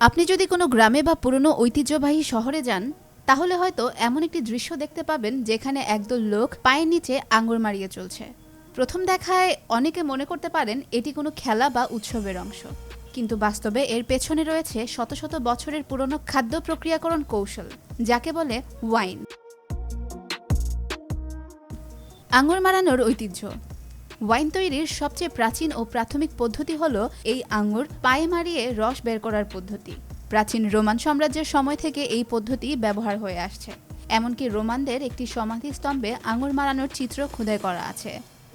আপনি যদি কোনো গ্রামে বা পুরনো ঐতিহ্যবাহী শহরে যান, তাহলে হয়তো এমন একটি দৃশ্য দেখতে পাবেন যেখানে একদল লোক পায়ের নিচে আঙুর মারিয়ে চলছে। প্রথম দেখায় অনেকে মনে করতে পারেন এটি কোনো খেলা বা উৎসবের অংশ। কিন্তু বাস্তবে এর পেছনে রয়েছে শত শত বছরের পুরনো খাদ্য প্রক্রিয়াকরণ কৌশল, যাকে বলে ওয়াইন। আঙুর মারানোর ঐতিহ্য। ওয়াইন তৈরির সবচেয়ে প্রাচীন ও প্রাথমিক পদ্ধতি হল এই আঙুর পায়ে মারিয়ে রস বের করার পদ্ধতি। প্রাচীন রোমান সাম্রাজ্যের সময় থেকে এই পদ্ধতি ব্যবহার হয়ে আসছে। এমনকি রোমানদের একটি সমাধি স্তম্ভে আঙুর মারানোর চিত্র খোদাই করা আছে,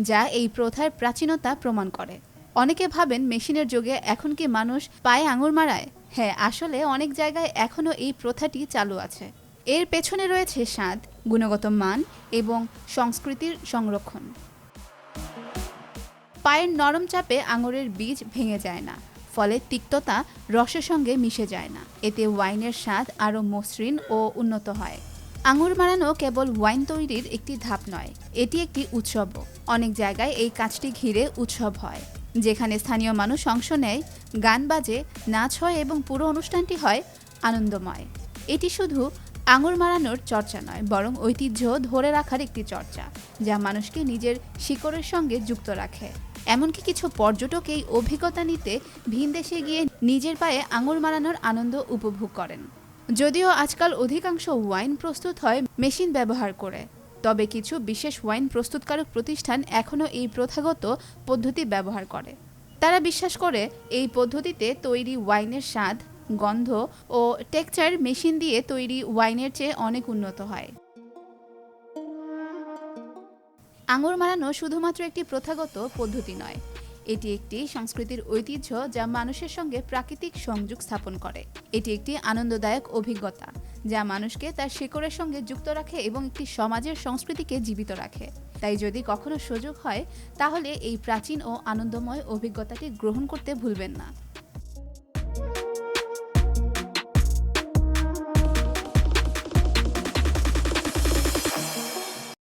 যা এই প্রথার প্রাচীনতা প্রমাণ করে। অনেকে ভাবেন মেশিনের যুগে এখন কি মানুষ পায়ে আঙুর মারায়? হ্যাঁ আসলে অনেক জায়গায় এখনও এই প্রথাটি চালু আছে। এর পেছনে রয়েছে স্বাদ, গুণগত মান এবং সংস্কৃতির সংরক্ষণ। পায়ের নরম চাপে আঙুরের বীজ ভেঙে যায় না, ফলে তিক্ততা রসের সঙ্গে মিশে যায় না। এতে ওয়াইনের স্বাদ আরও মসৃণ ও উন্নত হয়। আঙুর মারানো কেবল ওয়াইন তৈরির একটি ধাপ নয়, এটি একটি উৎসব। অনেক জায়গায় এই কাজটি ঘিরে উৎসব হয়, যেখানে স্থানীয় মানুষ অংশ নেয়, গান বাজে, নাচ হয় এবং পুরো অনুষ্ঠানটি হয় আনন্দময়। এটি শুধু আঙুর মারানোর চর্চা নয়, বরং ঐতিহ্য ধরে রাখার একটি চর্চা, যা মানুষকে নিজের শিকড়ের সঙ্গে যুক্ত রাখে। এমনকি কিছু পর্যটক এই অভিজ্ঞতা নিতে ভিন দেশে গিয়ে নিজের পায়ে আঙুর মারানোর আনন্দ উপভোগ করেন। যদিও আজকাল অধিকাংশ ওয়াইন প্রস্তুত হয় মেশিন ব্যবহার করে, তবে কিছু বিশেষ ওয়াইন প্রস্তুতকারক প্রতিষ্ঠান এখনও এই প্রথাগত পদ্ধতি ব্যবহার করে। তারা বিশ্বাস করে, এই পদ্ধতিতে তৈরি ওয়াইনের স্বাদ, গন্ধ ও টেক্সচার মেশিন দিয়ে তৈরি ওয়াইনের চেয়ে অনেক উন্নত হয়। আঙুর মারানো শুধুমাত্র একটি প্রথাগত পদ্ধতি নয়, এটি একটি সংস্কৃতির ঐতিহ্য যা মানুষের সঙ্গে প্রাকৃতিক সংযোগ স্থাপন করে। এটি একটি আনন্দদায়ক অভিজ্ঞতা যা মানুষকে তার শিকড়ের সঙ্গে যুক্ত রাখে এবং একটি সমাজের সংস্কৃতিকে জীবিত রাখে। তাই যদি কখনো সুযোগ হয়, তাহলে এই প্রাচীন ও আনন্দময় অভিজ্ঞতাটি গ্রহণ করতে ভুলবেন না।